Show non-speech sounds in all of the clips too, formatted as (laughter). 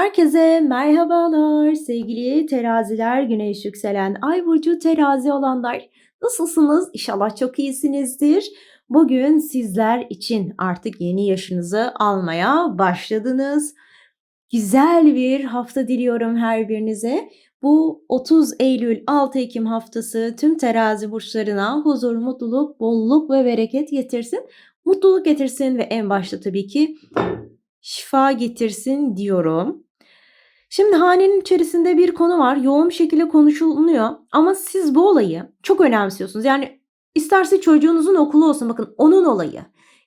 Herkese merhabalar sevgili teraziler, güneş yükselen ay burcu terazi olanlar. Nasılsınız? İnşallah çok iyisinizdir. Bugün sizler için artık yeni yaşınızı almaya başladınız. Güzel bir hafta diliyorum her birinize. Bu 30 Eylül 6 Ekim haftası tüm terazi burçlarına huzur, mutluluk, bolluk ve bereket getirsin. Mutluluk getirsin ve en başta tabii ki şifa getirsin diyorum. Şimdi hanenin içerisinde bir konu var. Yoğun şekilde konuşuluyor. Ama siz bu olayı çok önemsiyorsunuz. Yani isterse çocuğunuzun okulu olsun bakın onun olayı.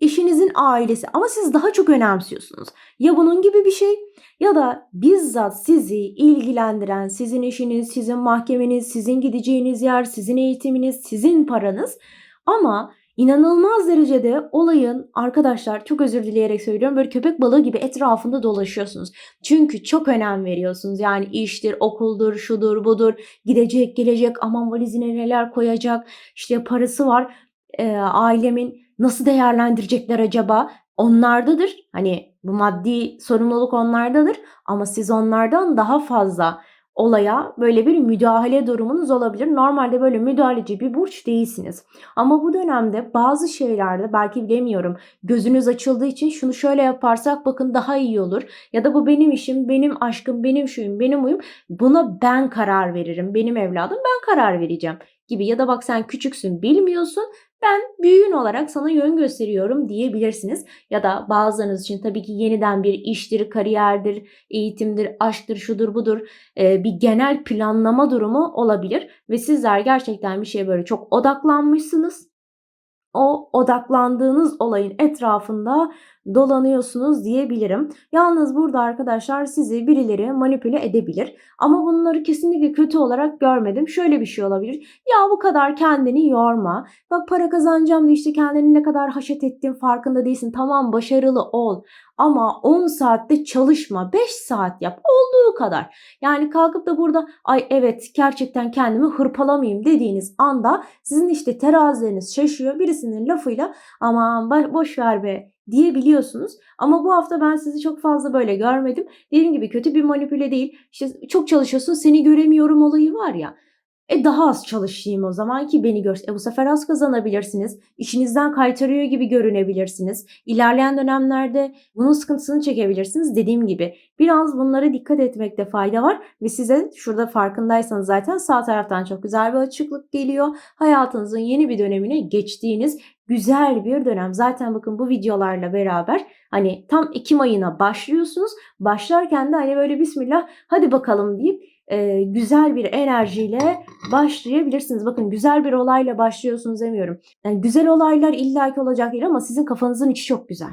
Eşinizin ailesi ama siz daha çok önemsiyorsunuz. Ya bunun gibi bir şey ya da bizzat sizi ilgilendiren sizin işiniz, sizin mahkemeniz, sizin gideceğiniz yer, sizin eğitiminiz, sizin paranız ama İnanılmaz derecede olayın arkadaşlar çok özür dileyerek söylüyorum böyle köpek balığı gibi etrafında dolaşıyorsunuz. Çünkü çok önem veriyorsunuz. Yani iştir, okuldur, şudur, budur, gidecek, gelecek, aman valizine neler koyacak, işte parası var. E, ailemin nasıl değerlendirecekler acaba? Onlardadır. Hani bu maddi sorumluluk onlardadır ama siz onlardan daha fazla olaya böyle bir müdahale durumunuz olabilir. Normalde böyle müdahaleci bir burç değilsiniz. Ama bu dönemde bazı şeylerde belki bilemiyorum gözünüz açıldığı için şunu şöyle yaparsak bakın daha iyi olur. Ya da bu benim işim, benim aşkım, benim şuyum, benim uyum. Buna ben karar veririm. Benim evladım ben karar vereceğim gibi. Ya da bak sen küçüksün bilmiyorsun ben büyüğün olarak sana yön gösteriyorum diyebilirsiniz. Ya da bazılarınız için tabii ki yeniden bir iştir, kariyerdir, eğitimdir, aşktır, şudur budur bir genel planlama durumu olabilir. Ve sizler gerçekten bir şeye böyle çok odaklanmışsınız o odaklandığınız olayın etrafında dolanıyorsunuz diyebilirim. Yalnız burada arkadaşlar sizi birileri manipüle edebilir. Ama bunları kesinlikle kötü olarak görmedim. Şöyle bir şey olabilir. Ya bu kadar kendini yorma. Bak para kazanacağım diye işte kendini ne kadar haşet ettin farkında değilsin. Tamam başarılı ol. Ama 10 saatte çalışma. 5 saat yap. Olduğu kadar. Yani kalkıp da burada ay evet gerçekten kendimi hırpalamayayım dediğiniz anda sizin işte terazileriniz şaşıyor. Birisinin lafıyla aman boş ver be diyebiliyorsunuz. Ama bu hafta ben sizi çok fazla böyle görmedim. Dediğim gibi kötü bir manipüle değil. İşte çok çalışıyorsun seni göremiyorum olayı var ya. E daha az çalışayım o zaman ki beni görsün. E bu sefer az kazanabilirsiniz. İşinizden kaytarıyor gibi görünebilirsiniz. İlerleyen dönemlerde bunun sıkıntısını çekebilirsiniz. Dediğim gibi biraz bunlara dikkat etmekte fayda var. Ve size şurada farkındaysanız zaten sağ taraftan çok güzel bir açıklık geliyor. Hayatınızın yeni bir dönemine geçtiğiniz güzel bir dönem. Zaten bakın bu videolarla beraber hani tam Ekim ayına başlıyorsunuz. Başlarken de hani böyle bismillah hadi bakalım deyip e, güzel bir enerjiyle başlayabilirsiniz. Bakın güzel bir olayla başlıyorsunuz demiyorum. Yani güzel olaylar illaki olacak değil ama sizin kafanızın içi çok güzel.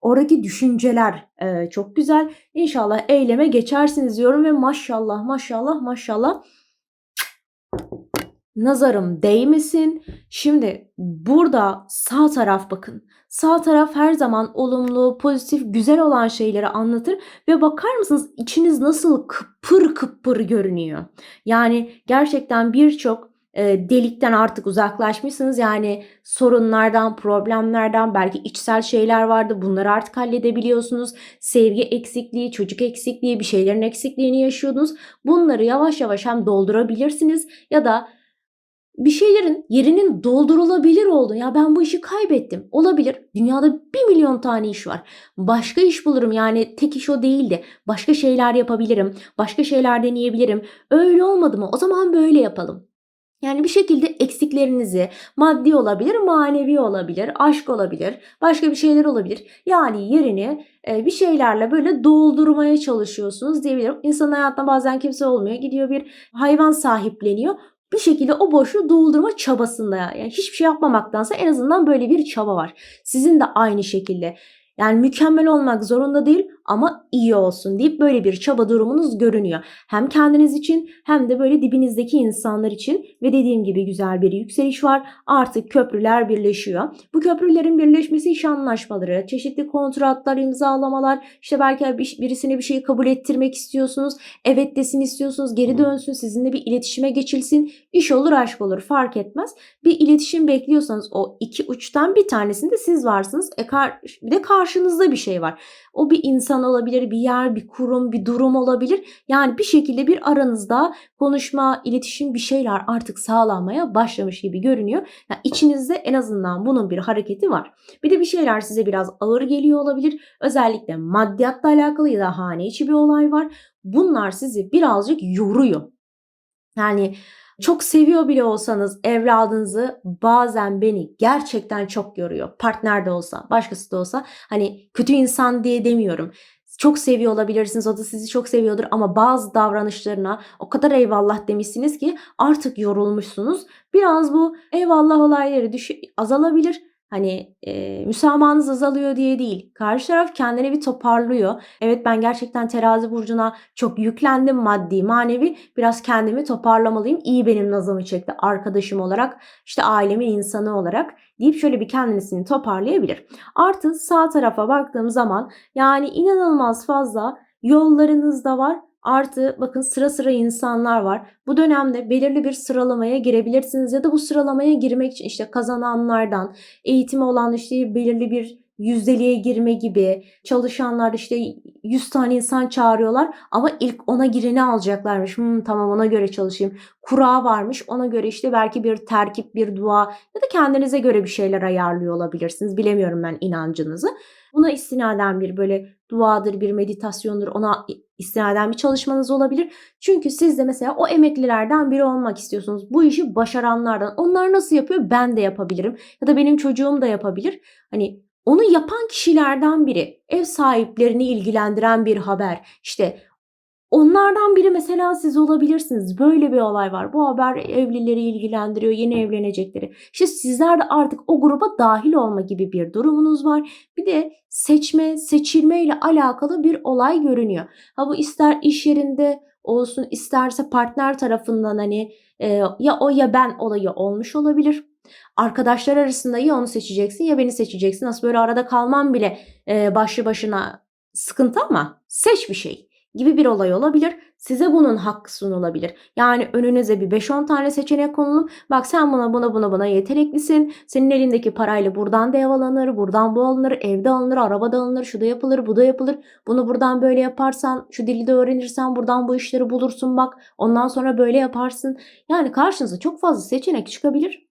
Oradaki düşünceler e, çok güzel. İnşallah eyleme geçersiniz diyorum ve maşallah maşallah maşallah nazarım değmesin. Şimdi burada sağ taraf bakın. Sağ taraf her zaman olumlu, pozitif, güzel olan şeyleri anlatır ve bakar mısınız içiniz nasıl kıpır kıpır görünüyor. Yani gerçekten birçok e, delikten artık uzaklaşmışsınız. Yani sorunlardan, problemlerden belki içsel şeyler vardı. Bunları artık halledebiliyorsunuz. Sevgi eksikliği, çocuk eksikliği, bir şeylerin eksikliğini yaşıyordunuz. Bunları yavaş yavaş hem doldurabilirsiniz ya da bir şeylerin yerinin doldurulabilir oldu. Ya ben bu işi kaybettim. Olabilir. Dünyada bir milyon tane iş var. Başka iş bulurum. Yani tek iş o değildi. Başka şeyler yapabilirim. Başka şeyler deneyebilirim. Öyle olmadı mı? O zaman böyle yapalım. Yani bir şekilde eksiklerinizi maddi olabilir, manevi olabilir, aşk olabilir, başka bir şeyler olabilir. Yani yerini e, bir şeylerle böyle doldurmaya çalışıyorsunuz diyebilirim. İnsanın hayatında bazen kimse olmuyor. Gidiyor bir hayvan sahipleniyor bir şekilde o boşluğu doldurma çabasında yani hiçbir şey yapmamaktansa en azından böyle bir çaba var. Sizin de aynı şekilde yani mükemmel olmak zorunda değil ama iyi olsun deyip böyle bir çaba durumunuz görünüyor. Hem kendiniz için hem de böyle dibinizdeki insanlar için ve dediğim gibi güzel bir yükseliş var. Artık köprüler birleşiyor. Bu köprülerin birleşmesi iş anlaşmaları, çeşitli kontratlar, imzalamalar, işte belki birisine bir şeyi kabul ettirmek istiyorsunuz. Evet desin istiyorsunuz, geri dönsün, sizinle bir iletişime geçilsin. İş olur, aşk olur fark etmez. Bir iletişim bekliyorsanız o iki uçtan bir tanesinde siz varsınız. E bir de karşınızda bir şey var. O bir insan insan olabilir, bir yer, bir kurum, bir durum olabilir. Yani bir şekilde bir aranızda konuşma, iletişim bir şeyler artık sağlanmaya başlamış gibi görünüyor. Yani içinizde en azından bunun bir hareketi var. Bir de bir şeyler size biraz ağır geliyor olabilir. Özellikle maddiyatla alakalı ya da hane içi bir olay var. Bunlar sizi birazcık yoruyor. Yani çok seviyor bile olsanız evladınızı bazen beni gerçekten çok yoruyor. Partner de olsa, başkası da olsa hani kötü insan diye demiyorum. Çok seviyor olabilirsiniz. O da sizi çok seviyordur ama bazı davranışlarına o kadar eyvallah demişsiniz ki artık yorulmuşsunuz. Biraz bu eyvallah olayları düş azalabilir Hani e, müsamahınız azalıyor diye değil. Karşı taraf kendini bir toparlıyor. Evet ben gerçekten terazi burcuna çok yüklendim maddi manevi. Biraz kendimi toparlamalıyım. İyi benim nazımı çekti arkadaşım olarak işte ailemin insanı olarak deyip şöyle bir kendisini toparlayabilir. Artı sağ tarafa baktığım zaman yani inanılmaz fazla yollarınız da var Artı bakın sıra sıra insanlar var. Bu dönemde belirli bir sıralamaya girebilirsiniz ya da bu sıralamaya girmek için işte kazananlardan, eğitimi olan işte belirli bir yüzdeliğe girme gibi çalışanlar işte 100 tane insan çağırıyorlar ama ilk ona gireni alacaklarmış. Hmm, tamam ona göre çalışayım. Kura varmış ona göre işte belki bir terkip bir dua ya da kendinize göre bir şeyler ayarlıyor olabilirsiniz. Bilemiyorum ben inancınızı. Buna istinaden bir böyle duadır, bir meditasyondur ona istinaden bir çalışmanız olabilir. Çünkü siz de mesela o emeklilerden biri olmak istiyorsunuz. Bu işi başaranlardan. Onlar nasıl yapıyor? Ben de yapabilirim. Ya da benim çocuğum da yapabilir. Hani onu yapan kişilerden biri. Ev sahiplerini ilgilendiren bir haber. İşte Onlardan biri mesela siz olabilirsiniz. Böyle bir olay var. Bu haber evlileri ilgilendiriyor, yeni evlenecekleri. İşte sizler de artık o gruba dahil olma gibi bir durumunuz var. Bir de seçme, seçilme ile alakalı bir olay görünüyor. Ha bu ister iş yerinde olsun, isterse partner tarafından hani e, ya o ya ben olayı olmuş olabilir. Arkadaşlar arasında ya onu seçeceksin ya beni seçeceksin. Nasıl böyle arada kalmam bile e, başlı başına sıkıntı ama seç bir şey gibi bir olay olabilir. Size bunun hakkı sunulabilir. Yani önünüze bir 5-10 tane seçenek konulup bak sen buna buna buna buna yeteneklisin. Senin elindeki parayla buradan da ev alınır, buradan bu alınır, evde alınır, arabada alınır, şu da yapılır, bu da yapılır. Bunu buradan böyle yaparsan, şu dili de öğrenirsen buradan bu işleri bulursun bak. Ondan sonra böyle yaparsın. Yani karşınıza çok fazla seçenek çıkabilir.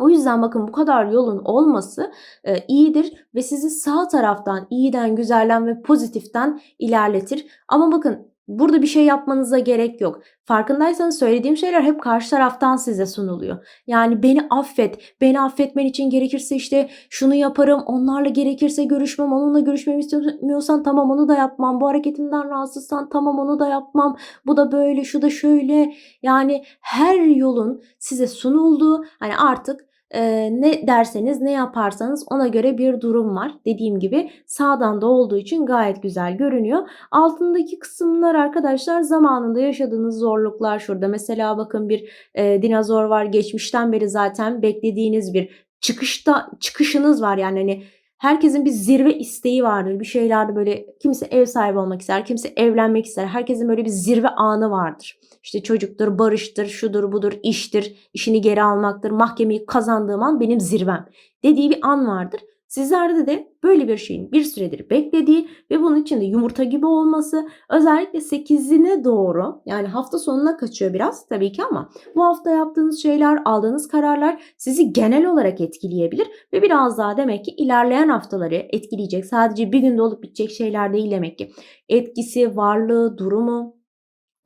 O yüzden bakın bu kadar yolun olması e, iyidir ve sizi sağ taraftan iyiden, güzelden ve pozitiften ilerletir. Ama bakın Burada bir şey yapmanıza gerek yok. Farkındaysanız söylediğim şeyler hep karşı taraftan size sunuluyor. Yani beni affet, beni affetmen için gerekirse işte şunu yaparım, onlarla gerekirse görüşmem, onunla görüşmemi istemiyorsan tamam onu da yapmam, bu hareketimden rahatsızsan tamam onu da yapmam, bu da böyle, şu da şöyle. Yani her yolun size sunulduğu, hani artık e, ne derseniz ne yaparsanız ona göre bir durum var. Dediğim gibi sağdan da olduğu için gayet güzel görünüyor. Altındaki kısımlar arkadaşlar zamanında yaşadığınız zorluklar şurada. Mesela bakın bir e, dinozor var geçmişten beri zaten beklediğiniz bir çıkışta çıkışınız var yani hani herkesin bir zirve isteği vardır. Bir şeylerde böyle kimse ev sahibi olmak ister, kimse evlenmek ister. Herkesin böyle bir zirve anı vardır. İşte çocuktur, barıştır, şudur budur, iştir, işini geri almaktır, mahkemeyi kazandığım an benim zirvem dediği bir an vardır. Sizlerde de böyle bir şeyin bir süredir beklediği ve bunun içinde yumurta gibi olması özellikle 8'ine doğru yani hafta sonuna kaçıyor biraz tabii ki ama bu hafta yaptığınız şeyler, aldığınız kararlar sizi genel olarak etkileyebilir ve biraz daha demek ki ilerleyen haftaları etkileyecek. Sadece bir günde olup bitecek şeyler değil demek ki. Etkisi, varlığı, durumu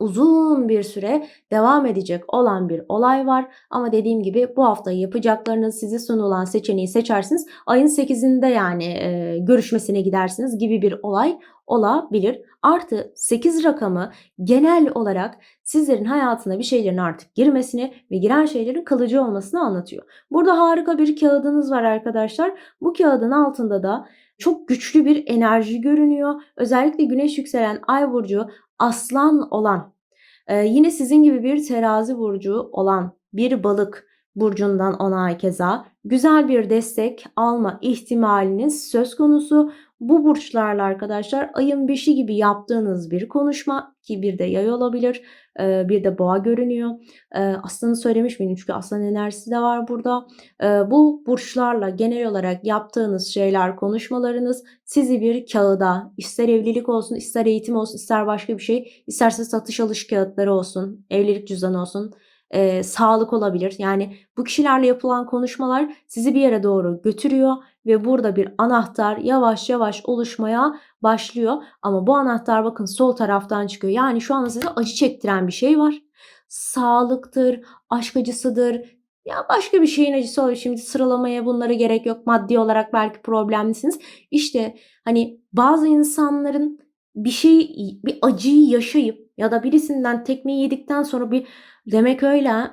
uzun bir süre devam edecek olan bir olay var. Ama dediğim gibi bu hafta yapacaklarınız size sunulan seçeneği seçersiniz. Ayın 8'inde yani e, görüşmesine gidersiniz gibi bir olay olabilir. Artı 8 rakamı genel olarak sizlerin hayatına bir şeylerin artık girmesini ve giren şeylerin kalıcı olmasını anlatıyor. Burada harika bir kağıdınız var arkadaşlar. Bu kağıdın altında da çok güçlü bir enerji görünüyor. Özellikle güneş yükselen ay burcu aslan olan yine sizin gibi bir terazi burcu olan bir balık burcundan ona keza güzel bir destek alma ihtimaliniz söz konusu. Bu burçlarla arkadaşlar ayın 5'i gibi yaptığınız bir konuşma ki bir de yay olabilir, eee, bir de boğa görünüyor. Eee, aslanı söylemiş miydim? Çünkü aslan enerjisi de var burada. Eee, bu burçlarla genel olarak yaptığınız şeyler, konuşmalarınız sizi bir kağıda, ister evlilik olsun, ister eğitim olsun, ister başka bir şey, isterse satış alış kağıtları olsun, evlilik cüzdanı olsun, eee, sağlık olabilir. Yani bu kişilerle yapılan konuşmalar sizi bir yere doğru götürüyor ve burada bir anahtar yavaş yavaş oluşmaya başlıyor. Ama bu anahtar bakın sol taraftan çıkıyor. Yani şu anda size acı çektiren bir şey var. Sağlıktır, aşk acısıdır, ya başka bir şeyin acısı olur. Şimdi sıralamaya bunlara gerek yok. Maddi olarak belki problemlisiniz. İşte hani bazı insanların bir şey bir acıyı yaşayıp ya da birisinden tekmeyi yedikten sonra bir demek öyle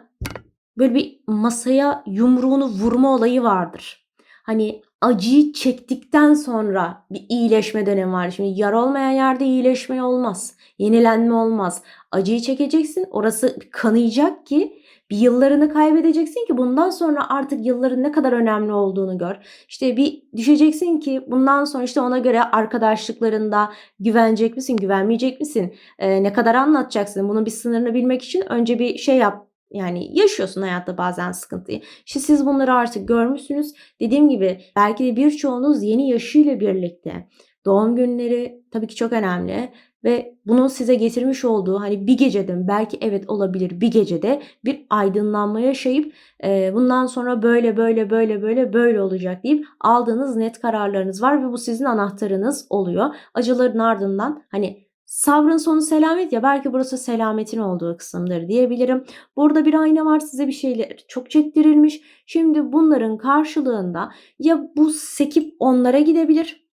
böyle bir masaya yumruğunu vurma olayı vardır. Hani acıyı çektikten sonra bir iyileşme dönemi var. Şimdi yara olmayan yerde iyileşme olmaz. Yenilenme olmaz. Acıyı çekeceksin. Orası kanayacak ki bir yıllarını kaybedeceksin ki bundan sonra artık yılların ne kadar önemli olduğunu gör. İşte bir düşeceksin ki bundan sonra işte ona göre arkadaşlıklarında güvenecek misin, güvenmeyecek misin? Ee, ne kadar anlatacaksın? Bunun bir sınırını bilmek için önce bir şey yap. Yani yaşıyorsun hayatta bazen sıkıntıyı. İşte siz bunları artık görmüşsünüz. Dediğim gibi belki de birçoğunuz yeni yaşıyla birlikte doğum günleri tabii ki çok önemli ve bunun size getirmiş olduğu hani bir gecede belki evet olabilir bir gecede bir aydınlanma yaşayıp e, bundan sonra böyle böyle böyle böyle böyle olacak deyip aldığınız net kararlarınız var ve bu sizin anahtarınız oluyor. Acıların ardından hani sabrın sonu selamet ya belki burası selametin olduğu kısımdır diyebilirim. Burada bir ayna var size bir şeyler çok çektirilmiş. Şimdi bunların karşılığında ya bu sekip onlara gidebilir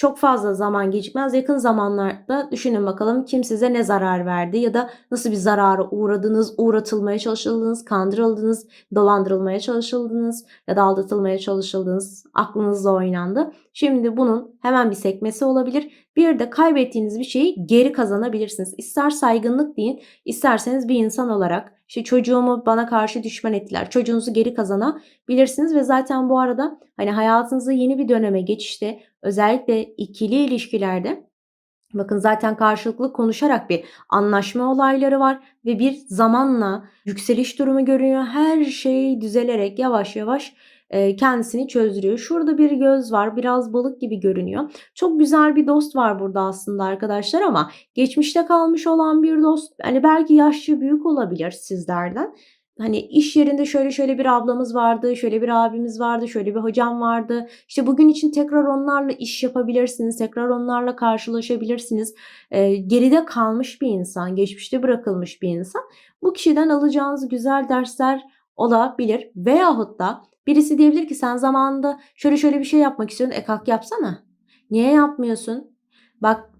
çok fazla zaman gecikmez. Yakın zamanlarda düşünün bakalım kim size ne zarar verdi ya da nasıl bir zarara uğradınız, uğratılmaya çalışıldınız, kandırıldınız, dolandırılmaya çalışıldınız ya da aldatılmaya çalışıldınız, aklınızla oynandı. Şimdi bunun hemen bir sekmesi olabilir. Bir de kaybettiğiniz bir şeyi geri kazanabilirsiniz. İster saygınlık deyin, isterseniz bir insan olarak işte çocuğumu bana karşı düşman ettiler. Çocuğunuzu geri kazanabilirsiniz ve zaten bu arada hani hayatınızda yeni bir döneme geçişte özellikle ikili ilişkilerde Bakın zaten karşılıklı konuşarak bir anlaşma olayları var ve bir zamanla yükseliş durumu görünüyor. Her şey düzelerek yavaş yavaş kendisini çözdürüyor. Şurada bir göz var. Biraz balık gibi görünüyor. Çok güzel bir dost var burada aslında arkadaşlar ama geçmişte kalmış olan bir dost. Hani belki yaşlı büyük olabilir sizlerden. Hani iş yerinde şöyle şöyle bir ablamız vardı, şöyle bir abimiz vardı, şöyle bir hocam vardı. İşte bugün için tekrar onlarla iş yapabilirsiniz, tekrar onlarla karşılaşabilirsiniz. Ee, geride kalmış bir insan, geçmişte bırakılmış bir insan. Bu kişiden alacağınız güzel dersler olabilir. Veyahut da Birisi diyebilir ki sen zamanında şöyle şöyle bir şey yapmak istiyorsun. E kalk yapsana. Niye yapmıyorsun? Bak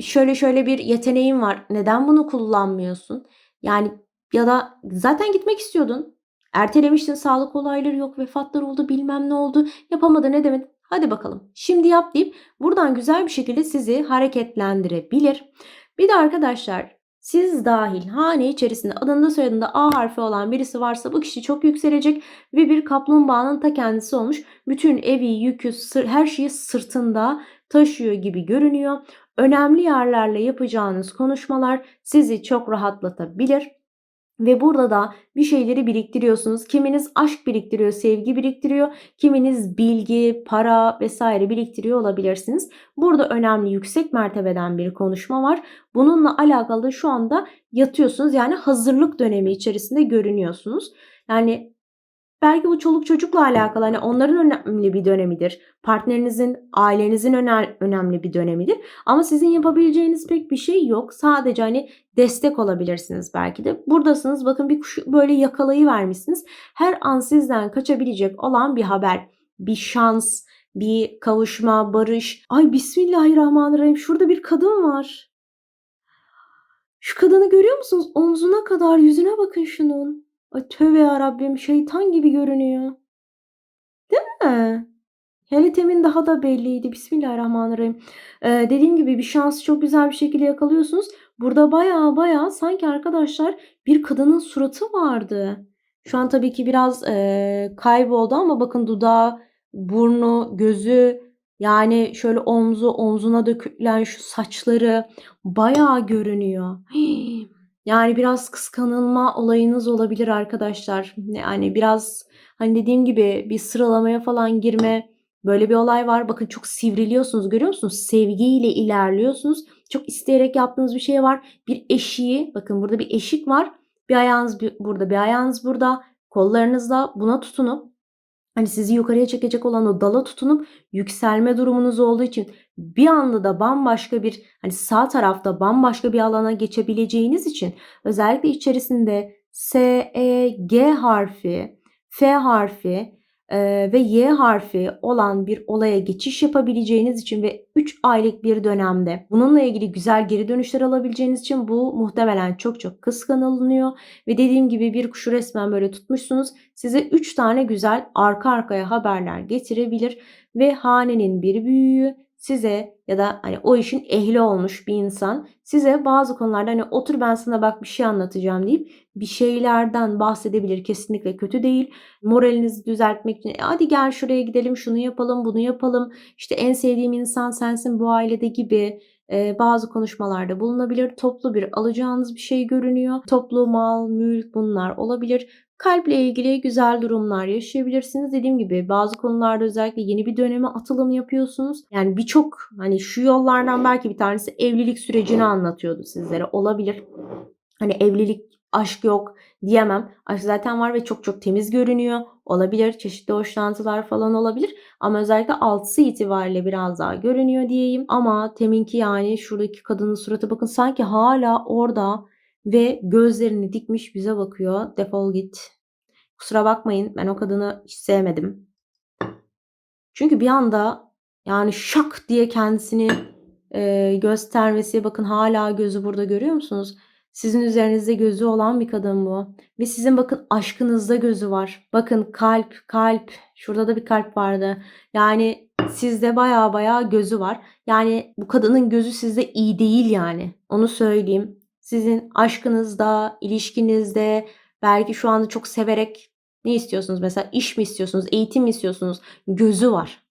şöyle şöyle bir yeteneğin var. Neden bunu kullanmıyorsun? Yani ya da zaten gitmek istiyordun. Ertelemiştin sağlık olayları yok vefatlar oldu bilmem ne oldu yapamadı ne demek hadi bakalım şimdi yap deyip buradan güzel bir şekilde sizi hareketlendirebilir. Bir de arkadaşlar siz dahil hane içerisinde adında soyadında A harfi olan birisi varsa bu kişi çok yükselecek ve bir kaplumbağanın ta kendisi olmuş. Bütün evi, yükü, sır, her şeyi sırtında taşıyor gibi görünüyor. Önemli yerlerle yapacağınız konuşmalar sizi çok rahatlatabilir. Ve burada da bir şeyleri biriktiriyorsunuz. Kiminiz aşk biriktiriyor, sevgi biriktiriyor. Kiminiz bilgi, para vesaire biriktiriyor olabilirsiniz. Burada önemli yüksek mertebeden bir konuşma var. Bununla alakalı şu anda yatıyorsunuz. Yani hazırlık dönemi içerisinde görünüyorsunuz. Yani Belki bu çoluk çocukla alakalı hani onların önemli bir dönemidir. Partnerinizin, ailenizin önemli bir dönemidir. Ama sizin yapabileceğiniz pek bir şey yok. Sadece hani destek olabilirsiniz belki de. Buradasınız bakın bir kuşu böyle yakalayı vermişsiniz. Her an sizden kaçabilecek olan bir haber, bir şans, bir kavuşma, barış. Ay bismillahirrahmanirrahim şurada bir kadın var. Şu kadını görüyor musunuz? Omzuna kadar yüzüne bakın şunun. Ay tövbe yarabbim şeytan gibi görünüyor. Değil mi? Hele temin daha da belliydi. Bismillahirrahmanirrahim. Ee, dediğim gibi bir şansı çok güzel bir şekilde yakalıyorsunuz. Burada baya baya sanki arkadaşlar bir kadının suratı vardı. Şu an tabii ki biraz, eee, kayboldu ama bakın dudağı, burnu, gözü, yani şöyle omzu, omzuna dökülen şu saçları bayağı görünüyor. (gasps) Yani biraz kıskanılma olayınız olabilir arkadaşlar. Yani biraz, hani, dediğim gibi bir sıralamaya falan girme, böyle bir olay var. Bakın çok sivriliyorsunuz, görüyor musunuz? Sevgiyle ilerliyorsunuz. Çok isteyerek yaptığınız bir şey var. Bir eşiği, bakın burada bir eşik var. Bir ayağınız burada, bir ayağınız burada. Kollarınızla buna tutunup, hani, sizi yukarıya çekecek olan o dala tutunup yükselme durumunuz olduğu için bir anda da bambaşka bir, hani, sağ tarafta bambaşka bir alana geçebileceğiniz için özellikle içerisinde S, E, G harfi, F harfi, eee, ve Y harfi olan bir olaya geçiş yapabileceğiniz için ve 3 aylık bir dönemde bununla ilgili güzel geri dönüşler alabileceğiniz için bu muhtemelen çok çok kıskanılınıyor ve dediğim gibi bir kuşu resmen böyle tutmuşsunuz. Size 3 tane güzel arka arkaya haberler getirebilir ve hanenin bir büyüğü size ya da, hani, o işin ehli olmuş bir insan size bazı konularda, hani, "Otur ben sana bak bir şey anlatacağım." deyip bir şeylerden bahsedebilir. Kesinlikle kötü değil. Moralinizi düzeltmek için, "E, hadi gel şuraya gidelim, şunu yapalım, bunu yapalım, işte, en sevdiğim insan sensin bu ailede." gibi, eee, bazı konuşmalarda bulunabilir. Toplu bir alacağınız bir şey görünüyor. Toplu mal, mülk bunlar olabilir. Kalple ilgili güzel durumlar yaşayabilirsiniz. Dediğim gibi bazı konularda özellikle yeni bir döneme atılım yapıyorsunuz. Yani birçok, hani, şu yollardan belki bir tanesi evlilik sürecini anlatıyordu sizlere. Olabilir. Hani, evlilik, aşk yok diyemem. Aşk zaten var ve çok çok temiz görünüyor. Olabilir, çeşitli hoşlantılar falan olabilir ama özellikle altısı itibariyle biraz daha görünüyor diyeyim ama teminki, yani, şuradaki kadının suratı bakın sanki hâlâ orada ve gözlerini dikmiş bize bakıyor. Defol git. Kusura bakmayın, ben o kadını hiç sevmedim. Çünkü bir anda, yani, şak diye kendisini, eee, göstermesi, bakın hâlâ gözü burada görüyor musunuz? Sizin üzerinizde gözü olan bir kadın bu ve sizin bakın aşkınızda gözü var. Bakın kalp, kalp, şurada da bir kalp vardı. Yani sizde bayağı bayağı gözü var. Yani bu kadının gözü sizde iyi değil yani. Onu söyleyeyim. Sizin aşkınızda, ilişkinizde, belki şu anda çok severek ne istiyorsunuz mesela? İş mi istiyorsunuz, eğitim mi istiyorsunuz? Gözü var.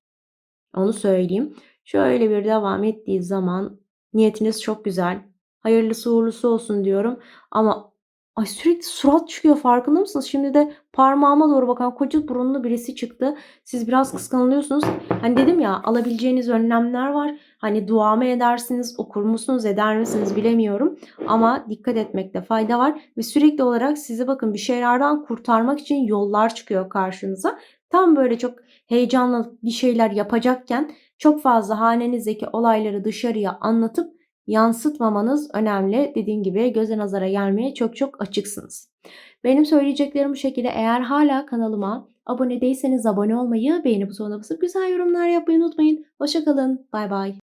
Onu söyleyeyim. Şöyle bir devam ettiği zaman niyetiniz çok güzel. Hayırlısı uğurlusu olsun diyorum ama ay, sürekli surat çıkıyor farkında mısınız? Şimdi de parmağıma doğru bakan koca burunlu birisi çıktı. Siz biraz kıskanılıyorsunuz. Hani, dedim ya, alabileceğiniz önlemler var. Hani, dua mı edersiniz, okur musunuz, eder misiniz bilemiyorum ama dikkat etmekte fayda var ve sürekli olarak sizi bakın bir şeylerden kurtarmak için yollar çıkıyor karşınıza. Tam böyle çok heyecanla bir şeyler yapacakken çok fazla hanenizdeki olayları dışarıya anlatıp yansıtmamanız önemli. Dediğim gibi göze nazara gelmeye çok çok açıksınız. Benim söyleyeceklerim bu şekilde. Eğer hâlâ kanalıma abone değilseniz abone olmayı, beğeni butonuna basıp güzel yorumlar yapmayı unutmayın. Hoşça kalın. Baybay.